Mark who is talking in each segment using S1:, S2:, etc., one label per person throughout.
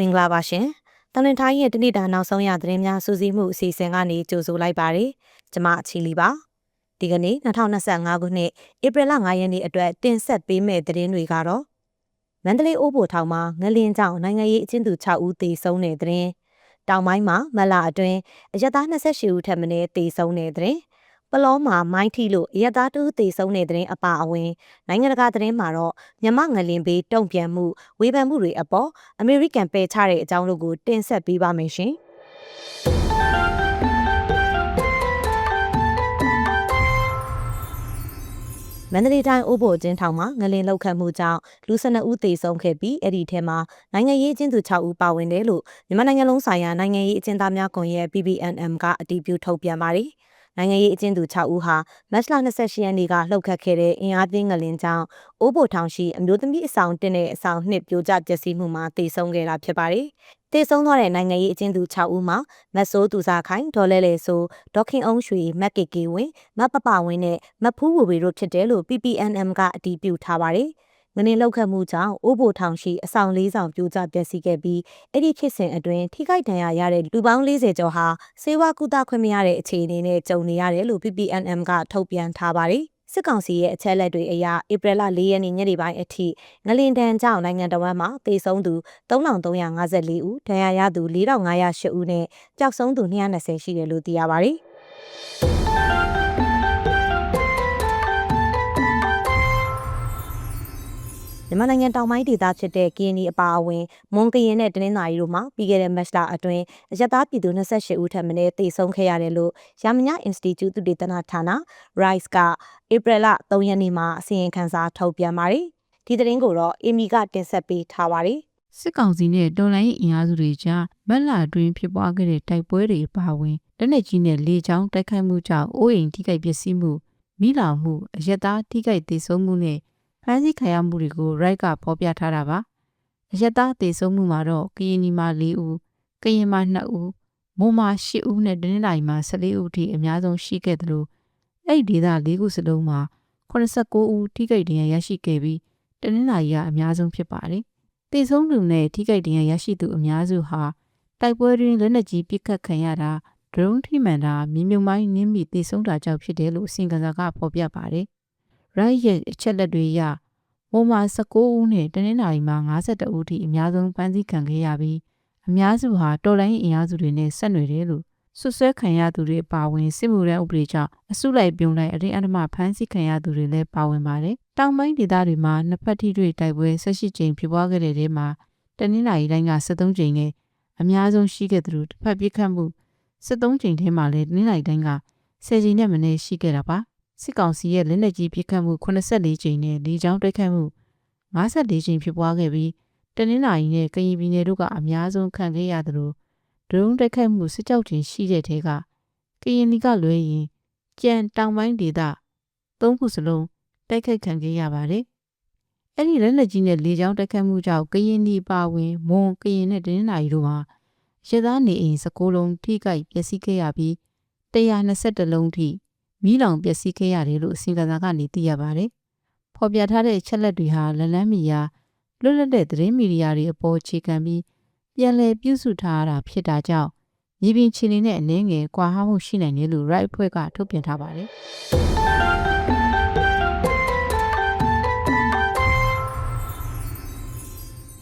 S1: မင်္ဂလာပါရှင်။တန်လင်ထိုင်းရဲ့တနေ့တာနောက်ဆုံးရသတင်းများစူးစီးမှုအစီအစဉ်ကနေကြိုဆိုလိုက်ပါရစေ။ကျွန်မအချီလီပါ။ဒီကနေ့2025ခုနှစ်ဧပြီလ9ရက်နေ့အတွက်တင်ဆက်ပေးမယ့်သတင်းတွေကတော့မန္တလေးအိုးဘိုထောင်မှာငလင်းကြောင့်နိုင်ငံရေးအကျဉ်းသူ6ဦးသေဆုံးတဲ့သတင်း။တောင်ပိုင်းမှာမလအတွင်းအရက်သား28ဦးထပ်မံသေဆုံးတဲ့သတင်း။ ပလောမှာမိုင်းထီလို့အရက်သားတူးသေဆုံးတဲ့သတင်းအပါအဝင်နိုင်ငံတကာသတင်းမှာတော့မြမငလင်ဘေးတုံ့ပြန်မှုဝေဖန်မှုတွေအပေါ်အမေရိကန်ပယ်ချတဲ့အကြောင်းတို့ကိုတင်ဆက်ပေးပါမယ်ရှင်မန္တလေးတိုင်းအိုးဘိုအကျဉ်းထောင်မှာငလင်လောက်ခတ်မှုကြောင့်လူ12ဦးသေဆုံးခဲ့ပြီးအဲ့ဒီထဲမှာနိုင်ငံရေးအကျဉ်းသူ6ဦးပါဝင်တယ်လို့မြန်မာနိုင်ငံလုံးဆိုင်ရာနိုင်ငံရေးအကျဉ်းသားများကွန်ရက် PBNM ကအတည်ပြုထုတ်ပြန်ပါတယ်။ နိုင်ငံရေးအကျဉ်းသူ6ဦးဟာမတ်လ28ရက်နေ့ကလှုပ်ခတ်ခဲ့တဲ့အင်အားသိမ်းငလင်ကြောင့်အိုးဘိုထောင်ရှိအမျိုးသမီးအဆောင်တင်တဲ့အဆောင်နှစ်ပြိုကျပျက်စီးမှုမှာတေဆုံးခဲ့တာဖြစ်ပါတယ်။တေဆုံးသွားတဲ့နိုင်ငံရေးအကျဉ်းသူ6ဦးမှာမတ်ဆိုးသူစားခိုင်ဒေါ်လဲလဲဆိုဒေါခင်အောင်ရွှေမက်ကေကေဝင်းမပပဝင်းနဲ့မဖူးဝူဝီတို့ဖြစ်တယ်လို့ PPNM ကအတည်ပြုထားပါတယ်။ ငနေလောက်ခတ်မှုကြောင့်အိုးဘိုထောင်ရှိအဆောင်၄ဆောင်ပြိုကျပျက်စီးခဲ့ပြီးအဲ့ဒီဖြစ်စဉ်အတွင်းထိခိုက်ဒဏ်ရာရတဲ့လူပေါင်း40ကျော်ဟာစေဝါကုသခွင့်မရတဲ့အခြေအနေနဲ့ကြုံနေရတယ်လို့ PPNM ကထုတ်ပြန်ထားပါတယ်။စစ်ကောင်စီရဲ့အချက်လက်တွေအရဧပြီလ၄ရက်နေ့ညနေပိုင်းအထိငလင်တန်ကြောင့်နိုင်ငံတော်ဝန်မှာသေဆုံးသူ3354ဦးဒဏ်ရာရသူ4508ဦးနဲ့ပျောက်ဆုံးသူ220ရှိတယ်လို့သိရပါတယ်။ မြန်မာနိုင်ငံတောင်ပိုင်းဒေသဖြစ်တဲ့ကရင်နီအပါအဝင်မွန်ကရင်နဲ့တနင်္သာရီတို့မှာပြီးခဲ့တဲ့မတ်လအတွင်းအရသားပြည်သူ28ဦးထပ်မံတေဆုံးခဲ့ရတယ်လို့ရမညာ Institute သုတေသနဌာန RISE ကဧပြီလ3ရက်နေ့မှာအစီရင်ခံစာထုတ်ပြန်ပါတယ်။ဒီသတင်းကိုတော့အေမီကတင်ဆက်ပေးထားပါတယ်။
S2: စစ်ကောင်စီနဲ့တော်လိုင်းအင်အားစုတွေကြားမက်လာတွင်ဖြစ်ပွားခဲ့တဲ့တိုက်ပွဲတွေပါဝင်လက်နက်ကြီးနဲ့လေကြောင်းတိုက်ခိုက်မှုကြောင့်အိုးအိမ်ထိခိုက်ပျက်စီးမှုမိလောင်မှုအရက်သားထိခိုက်ဒေဆုံးမှုနဲ့ ဖမ်းဆီးခံရမှုတွေကို right ကဖော်ပြထားတာပါအရက်သားသေဆုံးမှုမှာတော့ကရင်နီမှာ၄ဦးကရင်မှာ2ဦးမွန်မှာ10ဦးနဲ့တနင်္လာရီမှာ14ဦးထိအများဆုံးရှိခဲ့တယ်လို့အဲ့ဒီဒေသ၄ခုစလုံးမှာ89ဦးထိခိုက်ဒဏ်ရာရရှိခဲ့ပြီးတနင်္လာရီကအများဆုံးဖြစ်ပါတယ်သေဆုံးသူနဲ့ထိခိုက်ဒဏ်ရာရရှိသူအများစုဟာတိုက်ပွဲတွင်လက်နက်ကြီးပစ်ခတ်ခံရတာဒရုန်းထိမှန်တာမြေမြုံမိုင်းနင်းမိသေဆုံးတာကြောင့်ဖြစ်တယ်လို့အစီရင်ခံစာကဖော်ပြပါတယ်။ right ရဲ့အချက်လက်တွေအရမုံမှာ19ဦးနဲ့တနင်္လာရီမှာ52ဦးထိအများဆုံးဖမ်းဆီးခံခဲ့ရပြီးအများစုဟာတော်လိုင်းအင်အားစုတွေနဲ့ဆက်နွယ်တယ်လို့ဆွဆွဲခံရသူတွေပါဝင်စစ်မှုရန်ဥပဒေကြောင့်အစုလိုက်ပြုံလိုက်အရင်အဓမ္မဖမ်းဆီးခံရသူတွေလည်းပါဝင်ပါတယ်။တောင်ပိုင်းဒေသတွေမှာနှစ်ဖက်ထိတွေ့တိုက်ပွဲ18ကြိမ်ဖြစ်ပွားခဲ့တဲ့ထဲမှာတနင်္လာရီတိုင်းက73ကြိမ်နဲ့အများဆုံးရှိခဲ့သလိုတစ်ဖက်ပြစ်ခတ်မှု73ကြိမ်ထဲမှာလည်းတနင်္လာရီတိုင်းက10ကြိမ်နဲ့မနည်းရှိခဲ့တာပါ။ စစ်ကောင်စီရဲ့လက်နက်ကြီးပစ်ခတ်မှု84ကြိမ်နဲ့လေကြောင်းတိုက်ခိုက်မှု54ကြိမ်ဖြစ်ပွားခဲ့ပြီးတနင်္လာရီနဲ့ကရင်ပြည်နယ်တို့ကအများဆုံးခံခဲ့ရသလိုဒရုန်းတိုက်ခိုက်မှုစစ်ကြောက်တင်ရှိတဲ့ထဲကကရင်နီကလွဲရင်ကြံတောင်ပိုင်းဒေသသုံးခုစလုံးတိုက်ခိုက်ခံခဲ့ရပါတယ်။အဲ့ဒီလက်နက်ကြီးနဲ့လေကြောင်းတိုက်ခိုက်မှုကြောင့်ကရင်နီပါဝင်မွန်ကရင်နဲ့တနင်္လာရီတို့မှာရသားနေအိမ်16လုံးထိခိုက်ပျက်စီးခဲ့ရပြီး121လုံးထိ မိလောင်ပျက်စီးခဲ့ရတယ်လို့အစီအကံကနေသိရပါတယ်။ဖော်ပြထားတဲ့ချက်လက်တွေဟာလလန်းမီယာလွတ်လပ်တဲ့သတင်းမီဒီယာတွေအပေါ်အခြေခံပြီးပြန်လည်ပြုစုထားတာဖြစ်တာကြောင့်မြေပြင်ခြေနေနဲ့အနှင်းငယ်ကွာဟမှုရှိနိုင်တယ်လို့ right အဖွဲ့ကထုတ်ပြန်ထားပါတယ်။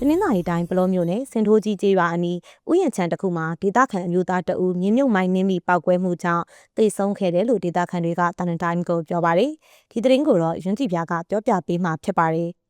S1: တနင်္လာရီတိုင်းပလောမျိုးနဲ့စင်ထိုးကြီးကျေးရွာအနီးဥယျာဉ်ချမ်းတစ်ခုမှာဒေသခံအမျိုးသားတအူမြင်းမြုပ်မိုင်းနင်းပြီးပောက်ကွဲမှုကြောင့်တိတ်ဆုံးခဲ့တယ်လို့ဒေသခံတွေကတန်တန်တိုင်းကိုပြောပါတယ်။ဒီသတင်းကိုတော့ရွန်းကြည်ပြားကပြောပြပေးမှာဖြစ်ပါတယ်။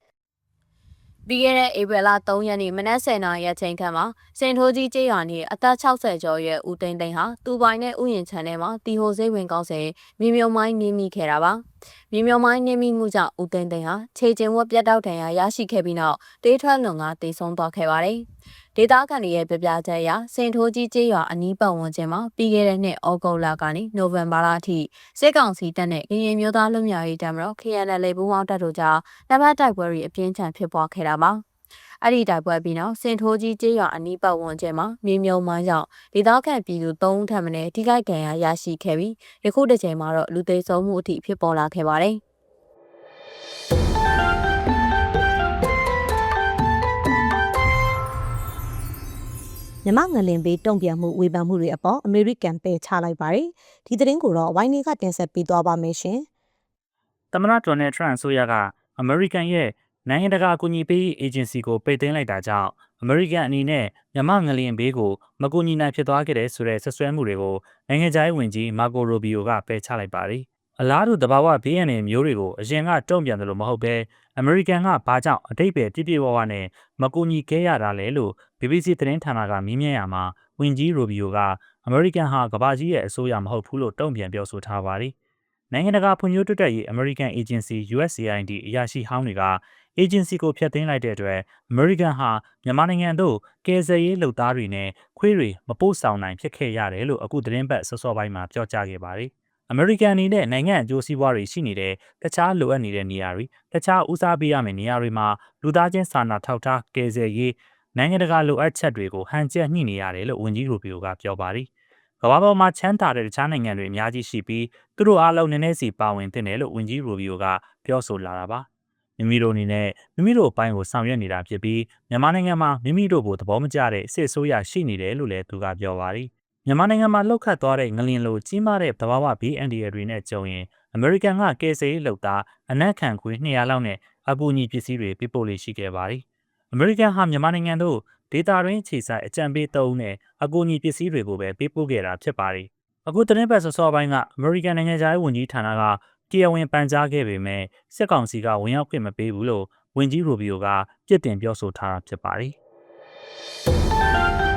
S3: ပြီးခဲ့တဲ့ဧပြီလ3ရက်နေ့မနက်10:00နာရီအချိန်ခန့်မှာစင်ထိုးကြီးကျေးရွာနေအသက်60ကျော်ရဲ့ဦးသိန်းသိန်းဟာသူပိုင်တဲ့ဥယျာဉ်ခြံထဲမှာတီဟိုစိတ်ဝင်ကောင်းစဉ်မြေမြုံမိုင်းနင်းမိခဲ့တာပါ။မြေမြုံမိုင်းနင်းမိမှုကြောင့်ဦးသိန်းသိန်းဟာခြေကျင်ဝက်ပြတ်တောက်ဒဏ်ရာရရှိခဲ့ပြီးနောက်တေးထွက်လွန်ကတေဆုံးသွားခဲ့ပါတယ်။ ဒေသခံတွေရဲ့ပြပြချက်အရစင်ထိုးကြီးကျေးရွာအနီးပတ်ဝန်းကျင်မှာပြီးခဲ့တဲ့နှစ်ဩဂုတ်လကနေနိုဝင်ဘာလအထိစစ်ကောင်စီတပ်နဲ့ကရင်မျိုးသားလူမျိုးရေးတပ်မတော် KNL ပူးပေါင်းတပ်တို့ကြားတပ်ဖက်တိုက်ပွဲတွေအပြင်းထန်ဖြစ်ပွားခဲ့တာပါအဲ့ဒီတိုက်ပွဲပြီးနောက်စင်ထိုးကြီးကျေးရွာအနီးပတ်ဝန်းကျင်မှာမြေမြုံမိုင်းကြောင့်ဒေသခံပြည်သူ၃ထပ်မံထိခိုက်ဒဏ်ရာရရှိခဲ့ပြီးယခုတစ်ချိန်မှာတော့လူသေဆုံးမှုအထိဖြစ်ပေါ်လာခဲ့ပါတယ်။
S1: မြမငလင်ဘေးတုံ့ပြန်မှုဝေဖန်မှုတွေအပေါ်အမေရိကန်ပယ်ချလိုက်ပါတယ်ဒီသတင်းကိုတော့ဝိုင်းနေကတင်ဆက်ပေးသွားပါမယ်ရှင်
S4: သမ္မတဒေါ်နယ်ထရန့်အစိုးရကအမေရိကန်ရဲ့နိုင်ငံတကာအကူအညီပေးရေးအေဂျင်စီကိုပိတ်သိမ်းလိုက်တာကြောင့်အမေရိကန်အနေနဲ့မြန်မာငလျင်ဘေးကိုမကူညီနိုင်ဖြစ်သွားခဲ့တဲ့ဆိုတဲ့ဆွဆွဲမှုတွေကိုနိုင်ငံခြားရေးဝန်ကြီးမာကိုရိုဘီယိုကပယ်ချလိုက်ပါတယ်။ အလားတူတဘာဝဘေးရန်တွေမျိုးတွေကိုအရင်ကတုံ့ပြန်တယ်လို့မဟုတ်ဘဲအမေရိကန်ကဘာကြောင့်အတိတ်ပဲပြည့်ပြည့်ဝဝနဲ့မကူညီခဲ့ရတာလဲလို့ BBC သတင်းဌာနကမေးမြန်းရမှာဝန်ကြီးရိုဘီယိုကအမေရိကန်ဟာကမ္ဘာကြီးရဲ့အစိုးရမဟုတ်ဘူးလို့တုံ့ပြန်ပြောဆိုထားပါတယ်။နိုင်ငံတကာဖွံ့ဖြိုးတိုးတက်ရေး American Agency USAID အရာရှိဟောင်းတွေက agency ကိုဖျက်သိမ်းလိုက်တဲ့အတွက် American ဟာမြန်မာနိုင်ငံတို့ကယ်ဆယ်ရေးလုပ်သားတွေနဲ့ခွေးတွေမပို့ဆောင်နိုင်ဖြစ်ခဲ့ရတယ်လို့အခုသတင်းပတ်စောစောပိုင်းမှာပြောကြားခဲ့ပါတယ်။ American အနေနဲ့နိုင်ငံအကျိုးစီးပွားတွေရှိနေတဲ့တခြားလိုအပ်နေတဲ့နေရာတွေတခြားဦးစားပေးရမယ့်နေရာတွေမှာလူသားချင်းစာနာထောက်ထားကယ်ဆယ်ရေးနိုင်ငံတကာလိုအပ်ချက်တွေကိုဟန်ချက်ညှိနေရတယ်လို့ဝန်ကြီးရူပီယိုကပြောပါတယ်။ကမ္ဘာပေါ်မှာချမ်းသာတဲ့တခြားနိုင်ငံတွေအများကြီးရှိပြီးသူတို့အားလုံးနည်းနည်းစီပါဝင်သင့်တယ်လို့ဝန်ကြီးရူဘီယိုကပြောဆိုလာတာပါမိမိတို့အနေနဲ့မိမိတို့အပိုင်းကိုဆောင်ရွက်နေတာဖြစ်ပြီးမြန်မာနိုင်ငံမှာမိမိတို့ကိုသဘောမကျတဲ့စစ်အစိုးရရှိနေတယ်လို့လည်းသူကပြောပါတယ် မြန်မာနိုင်ငံမှာလှုပ်ခတ်သွားတဲ့ငလင်လိုကြီးမားတဲ့သဘာဝဘေးအန္တရာယ်တွေနဲ့ကြုံရင်အမေရိကန်ကကယ်ဆယ်ရေးလုပ်သားအနက်ခံခွေ200လောက်နဲ့အကူအညီပစ္စည်းတွေပေးပို့လေးရှိခဲ့ပါတယ်အမေရိကန်ဟာမြန်မာနိုင်ငံတို့ဒေတာရင်းခြေဆိုင်အကြံပေးသုံးနဲ့အကူအညီပစ္စည်းတွေကိုပဲပေးပို့ခဲ့တာဖြစ်ပါတယ်အခုသတင်းပတ်စောစောပိုင်းကအမေရိကန်နိုင်ငံသားဝန်ကြီးဌာနကတရားဝင်ပန်ကြားခဲ့ပေမဲ့စစ်ကောင်စီကဝင်ရောက်ခွင့်မပေးဘူးလို့ဝန်ကြီးရိုဘီယိုကပြစ်တင်ပြောဆိုထားတာဖြစ်ပါတယ်။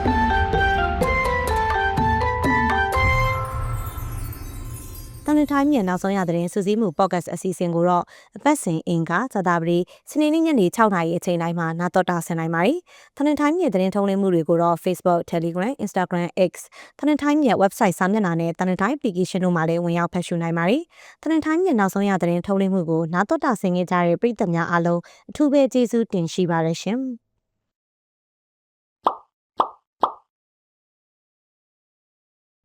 S1: တန်တိုင်းမြေနောက်ဆုံးရသတင်းစူးစီးမှု podcast အစီအစဉ်ကိုတော့အပတ်စဉ်အင်္ဂါဇာတာပတိစနေနေ့ညနေ6နာရီအချိန်တိုင်းမှာနာတော်တာဆင်နိုင်ပါတယ်။တန်တိုင်းမြေသတင်းထုံးလင်းမှုတွေကိုတော့ Facebook, Telegram, Instagram, X တန်တိုင်းမြေ website စာမျက်နှာနဲ့တန်တိုင်း application တို့မှာလည်းဝင်ရောက်ဖတ်ရှုနိုင်ပါတယ်။တန်တိုင်းမြေနောက်ဆုံးရသတင်းထုံးလင်းမှုကိုနာတော်တာဆင်ခဲ့ကြတဲ့ပရိသတ်များအားလုံးအထူးပဲကျေးဇူးတင်ရှိပါရရှင်။